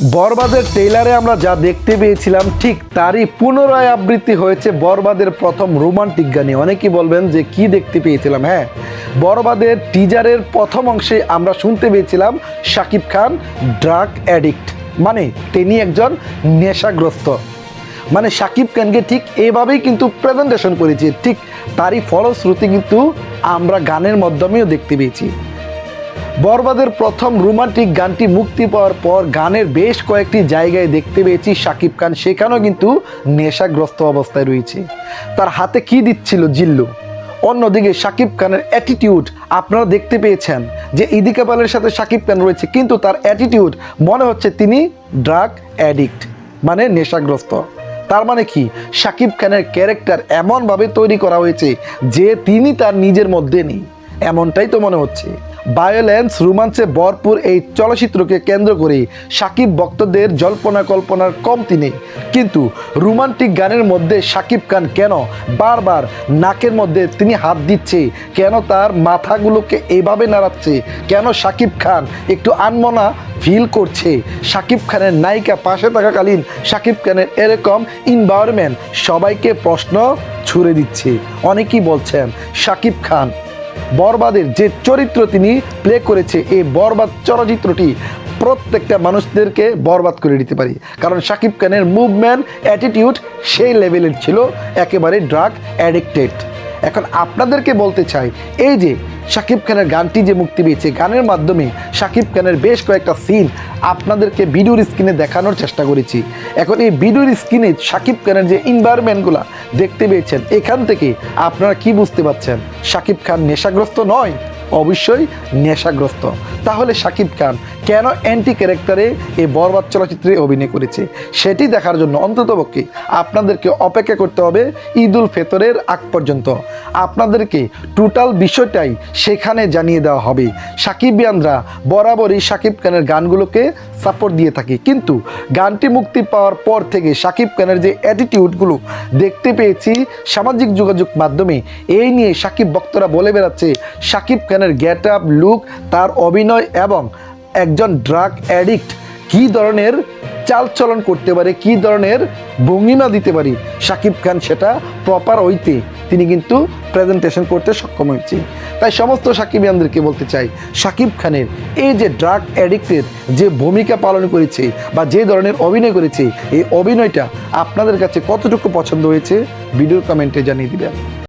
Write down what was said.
বরবাদের ট্রেলারে আমরা যা দেখতে পেয়েছিলাম, ঠিক তারই পুনরায় আবৃত্তি হয়েছে বরবাদের প্রথম রোমান্টিক গানে। অনেকেই বলবেন যে, কি দেখতে পেয়েছিলাম? হ্যাঁ বরবাদের টিজারের প্রথম অংশে আমরা শুনতে পেয়েছিলাম শাকিব খান ড্রাগ অ্যাডিক্ট মানে তিনি একজন নেশাগ্রস্ত। মানে শাকিব খানকে ঠিক এভাবেই কিন্তু প্রেজেন্টেশন করেছে, ঠিক তারই ফলশ্রুতি কিন্তু আমরা গানের মাধ্যমেও দেখতে পেয়েছি। বরবাদের প্রথম রোমান্টিক গানটি মুক্তি পাওয়ার পর গানের বেশ কয়েকটি জায়গায় দেখতে পেয়েছি শাকিব খান। সেখানেও কিন্তু নেশাগ্রস্ত অবস্থায় রয়েছে। তার হাতে কি দিচ্ছিল জিল্লু? অন্যদিকে শাকিব খানের অ্যাটিটিউড আপনারা দেখতে পেয়েছেন যে ইদি কাপালের সাথে শাকিব খান রয়েছে, কিন্তু তার অ্যাটিটিউড মনে হচ্ছে তিনি ড্রাগ অ্যাডিক্ট মানে নেশাগ্রস্ত। তার মানে কি? শাকিব খানের ক্যারেক্টার এমনভাবে তৈরি করা হয়েছে যে তিনি তার নিজের মধ্যে নেই। এমনটাই তো মনে হচ্ছে। ভায়োলেন্স রোমাঞ্চে ভরপুর এই চলচ্চিত্রকে কেন্দ্র করে সাকিব ভক্তদের জল্পনা কল্পনার কমতি নেই কিন্তু রোমান্টিক গানের মধ্যে সাকিব খান কেন বারবার নাকের মধ্যে তিনি হাত দিচ্ছে? কেন তার মাথাগুলোকে এভাবে নাড়াচ্ছে? কেন সাকিব খান একটু আনমনা ফিল করছে? সাকিব খানের নায়িকা পাশে থাকাকালীন সাকিব খানের এরকম ইনভায়রনমেন্ট সবাইকে প্রশ্ন ছুড়ে দিচ্ছে। অনেকেই বলছেন, সাকিব খান বরবাদের যে চরিত্র তিনি প্লে করেছে, এই বরবাদ চলচ্চিত্রটি প্রত্যেকটা মানুষদেরকে বরবাদ করে দিতে পারি। কারণ শাকিব খানের মুভমেন্ট অ্যাটিটিউড সেই লেভেলের ছিল, একেবারে ড্রাগ অ্যাডিক্টেড এখন আপনাদেরকে বলতে চাই, এই যে শাকিব খানের গানটি যে মুক্তি পেয়েছে, গানের মাধ্যমে শাকিব খানের বেশ কয়েকটা সিন আপনাদেরকে ভিডিওর স্ক্রিনে দেখানোর চেষ্টা করেছি। এখন এই ভিডিওর স্ক্রিনে শাকিব খানের যে এনভায়রনমেন্টগুলো দেখতে পেয়েছেন, এখান থেকে আপনারা কি বুঝতে পারছেন? শাকিব খান নেশাগ্রস্ত নয়? অবশ্যই নেশাগ্রস্ত। তাহলে শাকিব খান কেন অ্যান্টি ক্যারেক্টারে এই বরবাদ চলচ্চিত্রে অভিনয় করেছে? সেটি দেখার জন্য অন্ততপক্ষে আপনাদেরকে অপেক্ষা করতে হবে ঈদ উল ফেতরের আগ পর্যন্ত। আপনাদেরকে টোটাল বিষয়টাই সেখানে জানিয়ে দেওয়া হবে। সাকিব ইয়ানরা বরাবরই সাকিব খানের গানগুলোকে সাপোর্ট দিয়ে থাকি। কিন্তু গানটি মুক্তি পাওয়ার পর থেকে শাকিব খানের যে অ্যাটিটিউডগুলো দেখতে পেয়েছি সামাজিক যোগাযোগ মাধ্যমে, এই নিয়ে সাকিব ভক্তরা বলে বেড়াচ্ছে, সাকিব খানের গেট আপ লুক তার অভিনয় এবং একজন ড্রাগ অ্যাডিক্ট কী ধরনের চালচলন করতে পারে, কী ধরনের ভঙ্গিমা দিতে পারি, সাকিব খান সেটা প্রপার হইতে তিনি কিন্তু প্রেজেন্টেশন করতে সক্ষম হয়েছি। তাই সমস্ত সাকিব ইয়ানদেরকে বলতে চাই, সাকিব খানের এই যে ড্রাগ অ্যাডিক্টের যে ভূমিকা পালন করেছে বা যে ধরনের অভিনয় করেছে, এই অভিনয়টা আপনাদের কাছে কতটুকু পছন্দ হয়েছে? ভিডিও কমেন্টে জানিয়ে দিবেন।